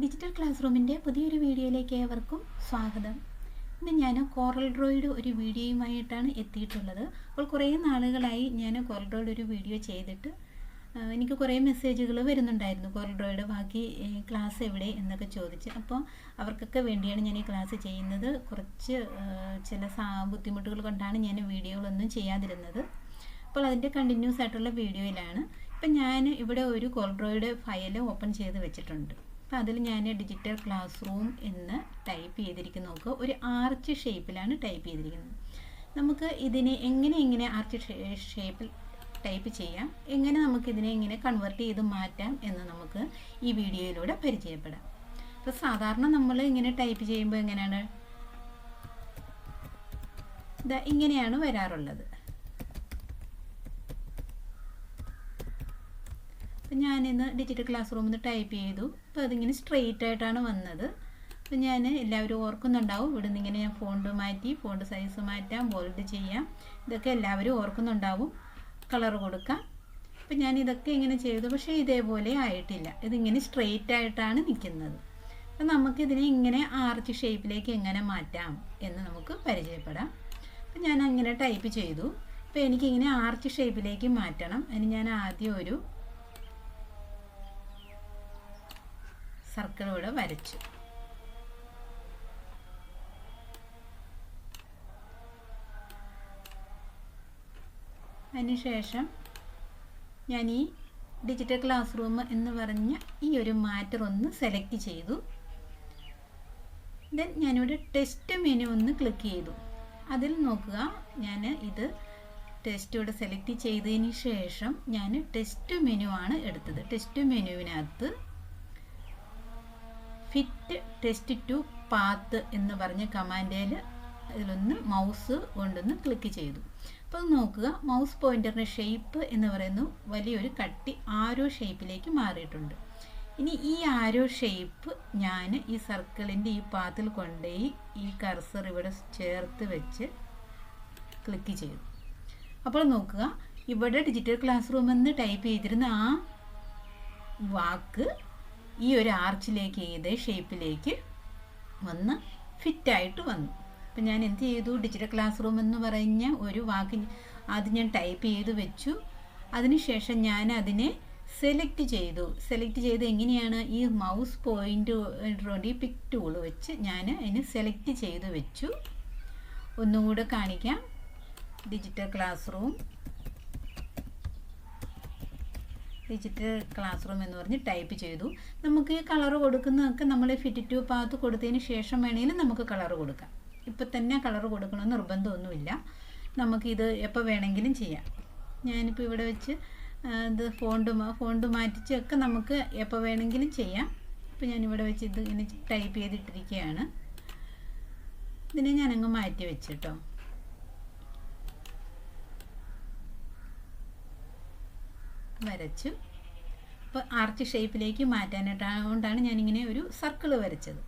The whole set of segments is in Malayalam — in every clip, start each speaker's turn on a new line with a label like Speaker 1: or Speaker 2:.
Speaker 1: ഡിജിറ്റൽ ക്ലാസ് റൂമിന്റെ പുതിയൊരു വീഡിയോയിലേക്ക് ഏവർക്കും സ്വാഗതം. ഇന്ന് ഞാൻ കോറൽ ഡ്രോയുടെ ഒരു വീഡിയോയുമായിട്ടാണ് എത്തിയിട്ടുള്ളത്. അപ്പോൾ കുറേ നാളുകളായി ഞാൻ കോറൽ ഡ്രോയുടെ ഒരു വീഡിയോ ചെയ്തിട്ട് എനിക്ക് കുറേ മെസ്സേജുകൾ വരുന്നുണ്ടായിരുന്നു കോറൽ ഡ്രോയുടെ ബാക്കി ക്ലാസ് എവിടെ എന്നൊക്കെ ചോദിച്ച്. അപ്പോൾ അവർക്കൊക്കെ വേണ്ടിയാണ് ഞാൻ ഈ ക്ലാസ് ചെയ്യുന്നത്. കുറച്ച് ചില ബുദ്ധിമുട്ടുകൾ കൊണ്ടാണ് ഞാൻ വീഡിയോകളൊന്നും ചെയ്യാതിരുന്നത്. അപ്പോൾ അതിന്റെ കണ്ടിന്യൂസ് ആയിട്ടുള്ള വീഡിയോയിലാണ്. ഇപ്പം ഞാൻ ഇവിടെ ഒരു കോൾഡ്രോയുടെ ഫയൽ ഓപ്പൺ ചെയ്ത് വെച്ചിട്ടുണ്ട്. അപ്പോൾ അതിൽ ഞാൻ ഡിജിറ്റൽ ക്ലാസ് റൂം എന്ന് ടൈപ്പ് ചെയ്തിരിക്കുന്നു. നോക്കുക ഒരു ആർച്ച് ഷേപ്പിലാണ് ടൈപ്പ് ചെയ്തിരിക്കുന്നത്. നമുക്ക് ഇതിനെ എങ്ങനെ എങ്ങനെ ആർച്ച് ഷേപ്പിൽ ടൈപ്പ് ചെയ്യാം എങ്ങനെ നമുക്ക് ഇതിനെ എങ്ങനെ കൺവേർട്ട് ചെയ്ത് മാറ്റാം എന്ന് നമുക്ക് ഈ വീഡിയോയിലൂടെ പരിചയപ്പെടാം. അപ്പോൾ സാധാരണ നമ്മൾ ഇങ്ങനെ ടൈപ്പ് ചെയ്യുമ്പോൾ എങ്ങനെയാണ്? ഇതാ ഇങ്ങനെയാണ് വരാറുള്ളത്. അപ്പം ഞാനിന്ന് ഡിജിറ്റൽ ക്ലാസ് റൂമിൽ നിന്ന് ടൈപ്പ് ചെയ്തു. അപ്പോൾ അതിങ്ങനെ സ്ട്രെയിറ്റ് ആയിട്ടാണ് വന്നത്. അപ്പം ഞാൻ എല്ലാവരും ഓർക്കുന്നുണ്ടാവും. ഇവിടെ നിന്ന് ഇങ്ങനെ ഞാൻ ഫോണ്ട് മാറ്റി ഫോണ്ട് സൈസ് മാറ്റാം ബോൾഡ് ചെയ്യാം. ഇതൊക്കെ എല്ലാവരും ഓർക്കുന്നുണ്ടാവും. കളർ കൊടുക്കാം. അപ്പം ഞാൻ ഇതൊക്കെ ഇങ്ങനെ ചെയ്തു. പക്ഷേ ഇതേപോലെ ആയിട്ടില്ല. ഇതിങ്ങനെ സ്ട്രെയിറ്റ് ആയിട്ടാണ് നിൽക്കുന്നത്. അപ്പം നമുക്കിതിനെ ഇങ്ങനെ ആർച്ച് ഷേപ്പിലേക്ക് എങ്ങനെ മാറ്റാം എന്ന് നമുക്ക് പരിചയപ്പെടാം. അപ്പം ഞാൻ അങ്ങനെ ടൈപ്പ് ചെയ്തു. അപ്പോൾ എനിക്കിങ്ങനെ ആർച്ച് ഷേപ്പിലേക്ക് മാറ്റണം. അതിന് ഞാൻ ആദ്യം ഒരു സർക്കിൾ ഇവിടെ വരച്ചു. അതിനുശേഷം ഞാൻ ഈ ഡിജിറ്റൽ ക്ലാസ് റൂം എന്ന് പറഞ്ഞ ഈ ഒരു മാറ്റർ ഒന്ന് സെലക്ട് ചെയ്തു. ദെൻ ഞാനിവിടെ ടെസ്റ്റ് മെനു ഒന്ന് ക്ലിക്ക് ചെയ്തു. അതിൽ നോക്കുക ഞാൻ ഇത് ടെസ്റ്റ് ഇവിടെ സെലക്ട് ചെയ്തതിന് ശേഷം ഞാൻ ടെസ്റ്റ് മെനു ആണ് എടുത്തത്. ടെസ്റ്റ് മെനുവിനകത്ത് ഫിറ്റ് ടെസ്റ്റ് ടു പാത്ത് എന്ന് പറഞ്ഞ കമാൻഡിൽ ഇതിലൊന്ന് മൗസ് കൊണ്ടൊന്ന് ക്ലിക്ക് ചെയ്തു. അപ്പോൾ നോക്കുക. മൗസ് പോയിന്ററിന്റെ ഷേപ്പ് എന്ന് പറയുന്നു. വലിയൊരു കട്ടി ആരോ ഷേപ്പിലേക്ക് മാറിയിട്ടുണ്ട്. ഇനി ഈ ആരോ ഷേപ്പ് ഞാൻ ഈ സർക്കിളിന്റെ ഈ പാത്തിൽ കൊണ്ടുപോയി ഈ കർസർ ഇവിടെ ചേർത്ത് വെച്ച് ക്ലിക്ക് ചെയ്തു. അപ്പോൾ നോക്കുക. ഇവിടെ ഡിജിറ്റൽ ക്ലാസ് റൂം എന്ന് ടൈപ്പ് ചെയ്തിരുന്ന ആ വാക്ക് ഈ ഒരു ആർച്ചിലേക്ക് ഇതേ ഷേപ്പിലേക്ക് വന്ന് ഫിറ്റായിട്ട് വന്നു. അപ്പം ഞാൻ എന്ത് ചെയ്തു? ഡിജിറ്റൽ ക്ലാസ് റൂം എന്ന് പറഞ്ഞ ഒരു വാക്ക് അത് ഞാൻ ടൈപ്പ് ചെയ്ത് വെച്ചു. അതിനുശേഷം ഞാൻ അതിനെ സെലക്ട് ചെയ്തു. സെലക്ട് ചെയ്ത് എങ്ങനെയാണ് ഈ മൗസ് പോയിന്റ് പിക് ടൂൾ വെച്ച് ഞാൻ അതിനെ സെലക്ട് ചെയ്ത് വെച്ചു. ഒന്നുകൂടെ കാണിക്കാം. Digital classroom digital classroom എന്ന് പറഞ്ഞ് ടൈപ്പ് ചെയ്തു. നമുക്ക് കളർ കൊടുക്കുന്നതൊക്കെ നമ്മൾ ഫിറ്റ് ടു പാത്ത് കൊടുത്തതിന് ശേഷം വേണമെങ്കിലും നമുക്ക് കളർ കൊടുക്കാം. ഇപ്പം തന്നെ കളർ കൊടുക്കണമെന്ന് നിർബന്ധമൊന്നുമില്ല. നമുക്കിത് എപ്പോൾ വേണമെങ്കിലും ചെയ്യാം. ഞാനിപ്പോൾ ഇവിടെ വെച്ച് ഇത് ഫോണ്ട് ഫോണ്ട് മാറ്റിച്ചൊക്കെ നമുക്ക് എപ്പോൾ വേണമെങ്കിലും ചെയ്യാം. ഇപ്പം ഞാനിവിടെ വെച്ച് ഇത് ഇങ്ങനെ ടൈപ്പ് ചെയ്തിട്ടിരിക്കുകയാണ്. ഇതിനെ ഞാനങ്ങ് മാറ്റി വെച്ചിട്ടോ. വരച്ചു. അപ്പോൾ ആർച്ച് ഷേപ്പിലേക്ക് മാറ്റാനായിട്ടുകൊണ്ടാണ് ഞാനിങ്ങനെ ഒരു സർക്കിൾ വരച്ചത്.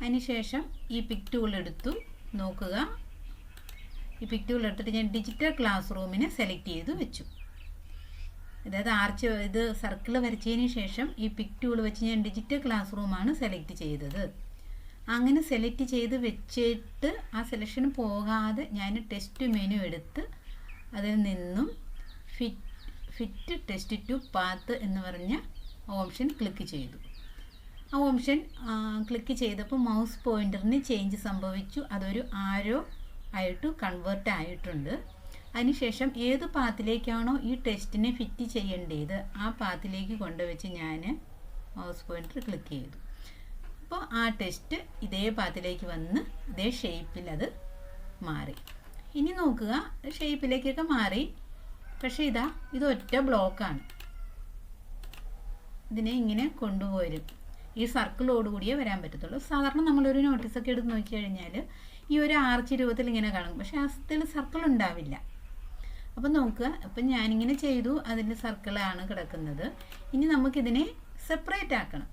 Speaker 1: അതിനുശേഷം ഈ പിക് ടൂൾ എടുത്തു. നോക്കുക. ഈ പിക് ടൂൾ എടുത്തിട്ട് ഞാൻ ഡിജിറ്റൽ ക്ലാസ് റൂമിനെ സെലക്ട് ചെയ്ത് വെച്ചു. അതായത് ആർച്ച് ഇത് സർക്കിൾ വരച്ചതിന് ശേഷം ഈ പിക് ടൂൾ വെച്ച് ഞാൻ ഡിജിറ്റൽ ക്ലാസ് റൂമാണ് സെലക്ട് ചെയ്തത്. അങ്ങനെ സെലക്ട് ചെയ്ത് വെച്ചിട്ട് ആ സെലക്ഷൻ പോകാതെ ഞാൻ ടെസ്റ്റ് മെനു എടുത്ത് അതിൽ നിന്നും fit fit text to path എന്ന് പറഞ്ഞ ഓപ്ഷൻ ക്ലിക്ക് ചെയ്തു. ആ ഓപ്ഷൻ ക്ലിക്ക് ചെയ്തപ്പോൾ മൗസ് പോയിന്ററിന് ചേഞ്ച് സംഭവിച്ചു. അതൊരു ആരോ ആയിട്ട് കൺവേർട്ട് ആയിട്ടുണ്ട്. അതിനുശേഷം ഏത് പാത്തിലേക്കാണോ ഈ ടെസ്റ്റിനെ ഫിറ്റ് ചെയ്യേണ്ടത് ആ പാത്തിലേക്ക് കൊണ്ടുവച്ച് ഞാൻ മൗസ് പോയിന്റർ ക്ലിക്ക് ചെയ്തു. അപ്പോൾ ആ ടെസ്റ്റ് ഇതേ പാത്തിലേക്ക് വന്ന് ഇതേ ഷേപ്പിൽ അത് മാറി. ഇനി നോക്കുക ഷേപ്പിലേക്കൊക്കെ മാറി. പക്ഷേ ഇതാ ഇത് ഒറ്റ ബ്ലോക്കാണ്. ഇതിനെ ഇങ്ങനെ കൊണ്ടുപോരും ഈ സർക്കിളോട് കൂടിയേ വരാൻ പറ്റത്തുള്ളൂ. സാധാരണ നമ്മളൊരു നോട്ടീസൊക്കെ എടുത്ത് നോക്കി കഴിഞ്ഞാൽ ഈ ഒരു ആർച്ച് രൂപത്തിൽ ഇങ്ങനെ കാണും പക്ഷേ അതിൽ സർക്കിൾ ഉണ്ടാവില്ല. അപ്പം നോക്കുക. അപ്പം ഞാനിങ്ങനെ ചെയ്തു. അതിന്റെ സർക്കിളാണ് കിടക്കുന്നത്. ഇനി നമുക്കിതിനെ സെപ്പറേറ്റ് ആക്കണം.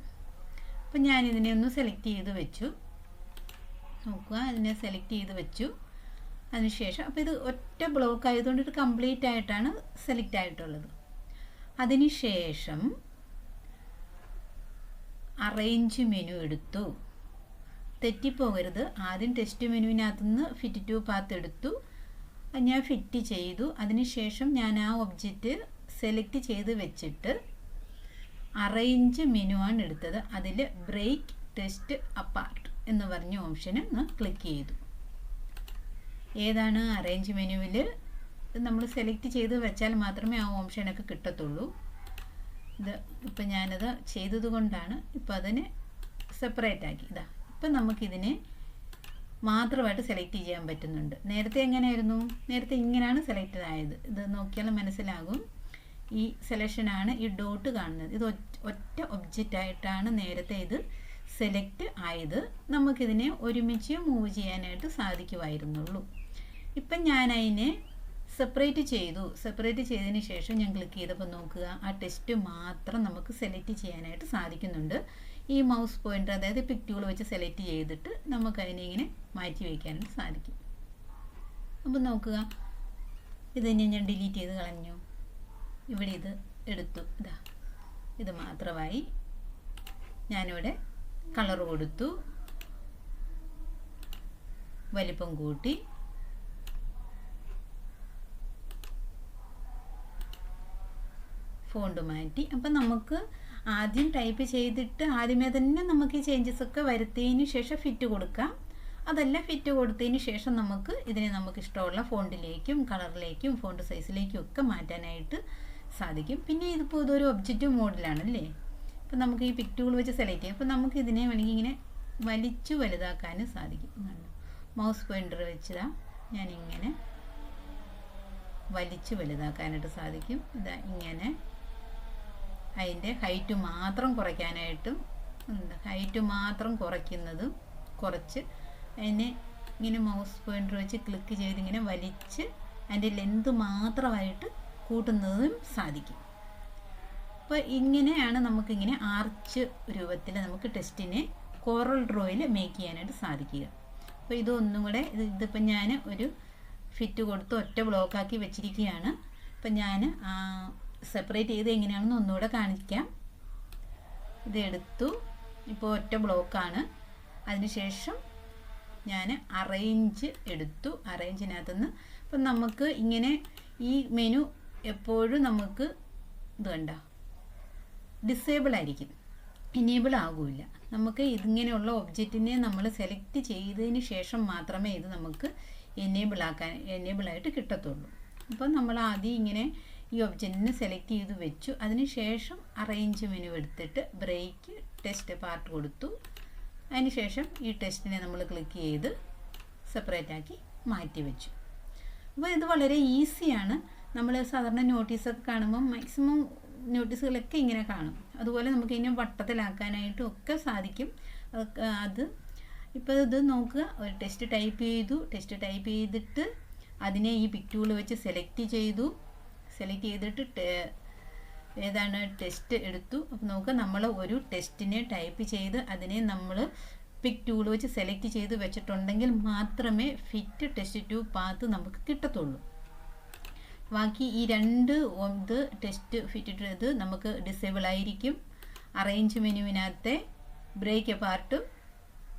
Speaker 1: അപ്പം ഞാനിതിനെ ഒന്ന് സെലക്ട് ചെയ്ത് വെച്ചു. നോക്കുക. അതിനെ സെലക്ട് ചെയ്ത് വെച്ചു. അതിനുശേഷം അപ്പോൾ ഇത് ഒറ്റ ബ്ലോക്ക് ആയതുകൊണ്ട് ഇത് കംപ്ലീറ്റ് ആയിട്ടാണ് സെലക്ട് ആയിട്ടുള്ളത്. അതിനുശേഷം അറേഞ്ച് മെനു എടുത്തു. തെറ്റിപ്പോകരുത്. ആദ്യം ടെസ്റ്റ് മെനുവിനകത്തുനിന്ന് ഫിറ്റ് ടു പാത്ത് എടുത്തു. ഞാൻ ഫിറ്റ് ചെയ്തു. അതിനുശേഷം ഞാൻ ആ ഒബ്ജക്റ്റ് സെലക്ട് ചെയ്ത് വെച്ചിട്ട് അറേഞ്ച് മെനു ആണ് എടുത്തത്. അതിൽ ബ്രേക്ക് ടെസ്റ്റ് അപ്പാർട്ട് എന്ന് പറഞ്ഞ ഓപ്ഷന് ക്ലിക്ക് ചെയ്തു. ഏതാണ് അറേഞ്ച് മെനുവിൽ നമ്മൾ സെലക്ട് ചെയ്ത് വെച്ചാൽ മാത്രമേ ആ ഓപ്ഷനൊക്കെ കിട്ടത്തുള്ളൂ. ഇത് ഇപ്പം ഞാനത് ചെയ്തത് കൊണ്ടാണ് ഇപ്പം അതിനെ സെപ്പറേറ്റ് ആക്കി. ഇതാ ഇപ്പം നമുക്കിതിനെ മാത്രമായിട്ട് സെലക്ട് ചെയ്യാൻ പറ്റുന്നുണ്ട്. നേരത്തെ എങ്ങനെയായിരുന്നു? നേരത്തെ ഇങ്ങനെയാണ് സെലക്റ്റഡ് ആയത്. ഇത് നോക്കിയാൽ മനസ്സിലാകും. ഈ സെലക്ഷനാണ് ഈ ഡോട്ട് കാണുന്നത്. ഇത് ഒറ്റ ഒബ്ജക്റ്റ് ആയിട്ടാണ് നേരത്തെ ഇത് സെലക്ട് ആയത്. നമുക്കിതിനെ ഒരുമിച്ച് മൂവ് ചെയ്യാനായിട്ട് സാധിക്കുമായിരുന്നുള്ളൂ. ഇപ്പം ഞാൻ അതിനെ സെപ്പറേറ്റ് ചെയ്തു. സെപ്പറേറ്റ് ചെയ്തതിന് ശേഷം ഞാൻ ക്ലിക്ക് ചെയ്തപ്പോൾ നോക്കുക ആ ടെസ്റ്റ് മാത്രം നമുക്ക് സെലക്ട് ചെയ്യാനായിട്ട് സാധിക്കുന്നുണ്ട്. ഈ മൗസ് പോയിന്റർ അതായത് പിക് ടൂൾ വെച്ച് സെലക്ട് ചെയ്തിട്ട് നമുക്ക് അതിനെ ഇങ്ങനെ മാറ്റി വയ്ക്കാനായിട്ട് സാധിക്കും. അപ്പം നോക്കുക. ഇത് തന്നെ ഞാൻ ഡിലീറ്റ് ചെയ്ത് കളഞ്ഞു. ഇവിടെ ഇത് എടുത്തു. ഇതാ. ഇത് മാത്രമായി. ഞാനിവിടെ കളർ കൊടുത്തു. വലിപ്പം കൂട്ടി. ഫോണ്ട് മാറ്റി അപ്പം നമുക്ക് ആദ്യം ടൈപ്പ് ചെയ്തിട്ട് ആദ്യമേ തന്നെ നമുക്ക് ഈ ചേഞ്ചസ് ഒക്കെ വരുത്തിയതിന് ശേഷം ഫിറ്റ് കൊടുക്കാം. അതല്ല ഫിറ്റ് കൊടുത്തതിന് ശേഷം നമുക്ക് ഇതിനെ നമുക്ക് ഇഷ്ടമുള്ള ഫോണ്ടിലേക്കും കളറിലേക്കും ഫോണ്ട് സൈസിലേക്കും ഒക്കെ മാറ്റാനായിട്ട് സാധിക്കും. പിന്നെ ഇതിപ്പോൾ ഇതൊരു ഒബ്ജക്റ്റ് മോഡിലാണല്ലേ അപ്പം നമുക്ക് ഈ പിക്ടുകൾ വെച്ച് സെലക്ട് ചെയ്യാം. അപ്പം നമുക്ക് ഇതിനെ വേണമെങ്കിൽ ഇങ്ങനെ വലിച്ചു വലുതാക്കാനും സാധിക്കും. മൗസ് പോയിന്റർ വെച്ചതാ. ഞാനിങ്ങനെ വലിച്ചു വലുതാക്കാനായിട്ട് സാധിക്കും. ഇതാ ഇങ്ങനെ അതിന്റെ ഹൈറ്റ് മാത്രം കുറയ്ക്കാനായിട്ടും ഉണ്ട് ഹൈറ്റ് മാത്രം കുറയ്ക്കുന്നതും കുറച്ച് അതിനെ ഇങ്ങനെ മൗസ് പോയിന്റർ വെച്ച് ക്ലിക്ക് ചെയ്ത് ഇങ്ങനെ വലിച്ച് അതിന്റെ ലെന്ത് മാത്രമായിട്ട് കൂട്ടുന്നതും സാധിക്കും. അപ്പോൾ ഇങ്ങനെയാണ് നമുക്കിങ്ങനെ ആർച്ച് രൂപത്തിൽ നമുക്ക് ടെസ്റ്റിനെ കോറൽ ഡ്രോയിൽ മേക്ക് ചെയ്യാനായിട്ട് സാധിക്കുക. അപ്പോൾ ഇതൊന്നും കൂടെ ഇത് ഇതിപ്പോൾ ഞാൻ ഒരു ഫിറ്റ് കൊടുത്ത് ഒറ്റ ബ്ലോക്കാക്കി വെച്ചിരിക്കുകയാണ്. അപ്പം ഞാൻ സെപ്പറേറ്റ് ചെയ്ത് എങ്ങനെയാണെന്ന് ഒന്നുകൂടെ കാണിക്കാം. ഇതെടുത്തു ഇപ്പോൾ ഒറ്റ ബ്ലോക്കാണ് അതിനുശേഷം ഞാൻ അറേഞ്ച് എടുത്തു. അറേഞ്ചിനകത്തുനിന്ന് അപ്പം നമുക്ക് ഇങ്ങനെ ഈ മെനു എപ്പോഴും നമുക്ക് ഇത് കണ്ട ഡിസേബിൾ ആയിരിക്കും. എനേബിൾ ആകില്ല. നമുക്ക് ഇതിങ്ങനെയുള്ള ഒബ്ജക്റ്റിനെ നമ്മൾ സെലക്ട് ചെയ്തതിന് ശേഷം മാത്രമേ ഇത് നമുക്ക് എനേബിൾ ആക്കാൻ എനേബിൾ ആയിട്ട് കിട്ടത്തുള്ളൂ. അപ്പം നമ്മൾ ആദ്യം ഇങ്ങനെ ഈ ഒബ്ജക്റ്റിനെ സെലക്ട് ചെയ്ത് വെച്ചു. അതിന് ശേഷം അറേഞ്ച് മെനു എടുത്തിട്ട് ബ്രേക്ക് ടെസ്റ്റ് പാർട്ട് കൊടുത്തു. അതിന് ശേഷം ഈ ടെസ്റ്റിനെ നമ്മൾ ക്ലിക്ക് ചെയ്ത് സെപ്പറേറ്റ് ആക്കി മാറ്റി വെച്ചു. അപ്പോൾ ഇത് വളരെ ഈസിയാണ് നമ്മൾ സാധാരണ നോട്ടീസൊക്കെ കാണുമ്പോൾ മാക്സിമം നോട്ടീസുകളൊക്കെ ഇങ്ങനെ കാണും. അതുപോലെ നമുക്ക് ഇതിനെ വട്ടത്തിലാക്കാനായിട്ടും ഒക്കെ സാധിക്കും. അത്. ഇപ്പോൾ ഇത് നോക്കുക. ഒരു ടെസ്റ്റ് ടൈപ്പ് ചെയ്തു. ടെസ്റ്റ് ടൈപ്പ് ചെയ്തിട്ട് അതിനെ ഈ പിക്ടൂൾ വെച്ച് സെലക്ട് ചെയ്തു. സെലക്ട് ചെയ്തിട്ട് ഏതാണ് ടെസ്റ്റ് എടുത്തു. അപ്പോൾ നമുക്ക് നമ്മൾ ഒരു ടെസ്റ്റിനെ ടൈപ്പ് ചെയ്ത് അതിനെ നമ്മൾ പിക് ടൂൾ വെച്ച് സെലക്ട് ചെയ്ത് വെച്ചിട്ടുണ്ടെങ്കിൽ മാത്രമേ ഫിറ്റ് ടെസ്റ്റ് ടു പാത്ത് നമുക്ക് കിട്ടത്തുള്ളൂ. ബാക്കി ഈ രണ്ട് ഇത് ടെസ്റ്റ് ഫിറ്റ് ഇത് നമുക്ക് ഡിസേബിൾ ആയിരിക്കും. അറേഞ്ച് മെനുവിനകത്തെ ബ്രേക്ക് പാർട്ട്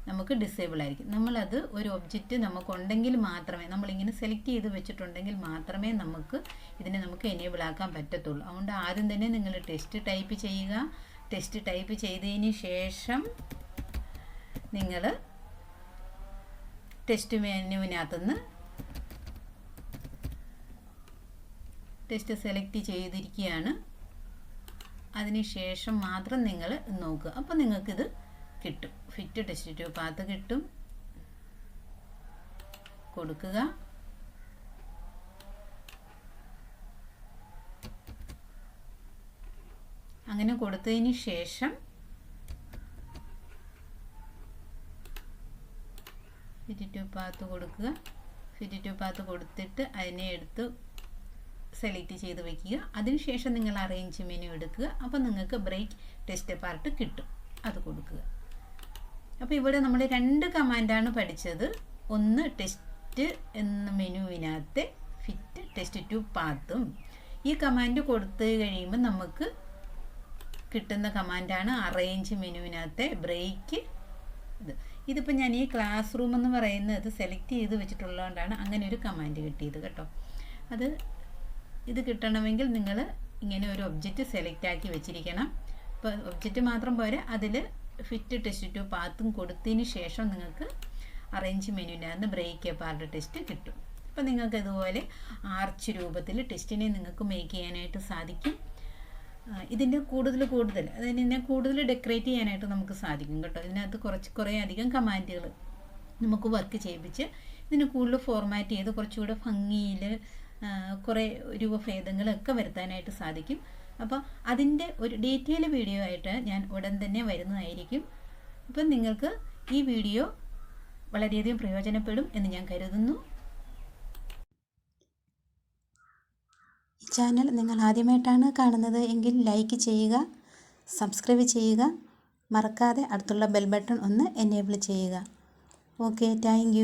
Speaker 1: നമുക്ക് ഡിസേബിൾ ആയിരിക്കും. നമ്മളത് ഒരു ഒബ്ജക്റ്റ് നമുക്കുണ്ടെങ്കിൽ മാത്രമേ നമ്മളിങ്ങനെ സെലക്ട് ചെയ്ത് വെച്ചിട്ടുണ്ടെങ്കിൽ മാത്രമേ നമുക്ക് ഇതിനെ നമുക്ക് എനേബിൾ ആക്കാൻ പറ്റത്തുള്ളൂ. അതുകൊണ്ട് ആദ്യം തന്നെ നിങ്ങൾ ടെസ്റ്റ് ടൈപ്പ് ചെയ്യുക. ടെസ്റ്റ് ടൈപ്പ് ചെയ്തതിന് ശേഷം നിങ്ങൾ ടെസ്റ്റ് മെനുവിനകത്തുനിന്ന് ടെസ്റ്റ് സെലക്ട് ചെയ്തിരിക്കുകയാണ്. അതിന് ശേഷം മാത്രം നിങ്ങൾ നോക്കുക. അപ്പോൾ നിങ്ങൾക്കിത് കിട്ടും. ഫിറ്റ് ടെസ്റ്റ് ടു പാത്ത് കിട്ടും. കൊടുക്കുക. അങ്ങനെ കൊടുത്തതിന് ശേഷം ഫിറ്റ് ടു പാത്ത് കൊടുക്കുക. ഫിറ്റ് പാത്ത് കൊടുത്തിട്ട് അതിനെ എടുത്ത് സെലക്ട് ചെയ്ത് വെക്കുക. അതിനുശേഷം നിങ്ങൾ അറേഞ്ച് മെനു എടുക്കുക. അപ്പോൾ നിങ്ങൾക്ക് ബ്രേക്ക് ടെസ്റ്റ് പാർട്ട് കിട്ടും. അത് കൊടുക്കുക. അപ്പോൾ ഇവിടെ നമ്മൾ രണ്ട് കമാൻഡാണ് പഠിച്ചത്. ഒന്ന് ടെസ്റ്റ് എന്ന മെനുവിനകത്തെ ഫിറ്റ് ടെസ്റ്റ് ടു പാത്തും ഈ കമാൻഡ് കൊടുത്തു കഴിയുമ്പോൾ നമുക്ക് കിട്ടുന്ന കമാൻഡാണ് അറേഞ്ച് മെനുവിനകത്തെ ബ്രേക്ക് ഇത് ഇതിപ്പോൾ ഞാൻ ഈ ക്ലാസ് റൂം എന്ന് പറയുന്നത് സെലക്ട് ചെയ്ത് വെച്ചിട്ടുള്ളതുകൊണ്ടാണ് അങ്ങനെ ഒരു കമാൻഡ് കിട്ടിയത് കേട്ടോ. അത് ഇത് കിട്ടണമെങ്കിൽ നിങ്ങൾ ഇങ്ങനെ ഒരു ഒബ്ജക്റ്റ് സെലക്ട് ആക്കി വെച്ചിരിക്കണം. ഇപ്പോൾ ഒബ്ജക്റ്റ് മാത്രം പോരെ അതിൽ ഫിറ്റ് ടെസ്റ്റ് ടു പാത്തും കൊടുത്തതിന് ശേഷം നിങ്ങൾക്ക് അറേഞ്ച് മെനുവിനകത്ത് ബ്രേക്ക് പാർട്ട് ടെസ്റ്റ് കിട്ടും. അപ്പോൾ നിങ്ങൾക്ക് ഇതുപോലെ ആർച്ച് രൂപത്തിൽ ടെസ്റ്റിനെ നിങ്ങൾക്ക് മേക്ക് ചെയ്യാനായിട്ട് സാധിക്കും. ഇതിന്റെ കൂടുതൽ കൂടുതൽ അതായത് ഇതിനെ കൂടുതൽ ഡെക്കറേറ്റ് ചെയ്യാനായിട്ട് നമുക്ക് സാധിക്കും കേട്ടോ. ഇതിനകത്ത് കുറച്ച് കുറേ അധികം കമാൻഡുകൾ നമുക്ക് വർക്ക് ചെയ്യിപ്പിച്ച് ഇതിന് കൂടുതൽ ഫോർമാറ്റ് ചെയ്ത് കുറച്ചുകൂടെ ഭംഗിയിൽ കുറേ രൂപഭേദങ്ങളൊക്കെ വരുത്താനായിട്ട് സാധിക്കും. അപ്പോൾ അതിന്റെ ഒരു ഡീറ്റെയിൽ വീഡിയോ ആയിട്ട് ഞാൻ ഉടൻ തന്നെ വരുന്നതായിരിക്കും. അപ്പം നിങ്ങൾക്ക് ഈ വീഡിയോ വളരെയധികം പ്രയോജനപ്പെടും എന്ന് ഞാൻ കരുതുന്നു.
Speaker 2: ഈ ചാനൽ നിങ്ങൾ ആദ്യമായിട്ടാണ് കാണുന്നത് എങ്കിൽ ലൈക്ക് ചെയ്യുക സബ്സ്ക്രൈബ് ചെയ്യുക മറക്കാതെ അടുത്തുള്ള ബെൽ ബട്ടൺ ഒന്ന് എനേബിൾ ചെയ്യുക. Okay thank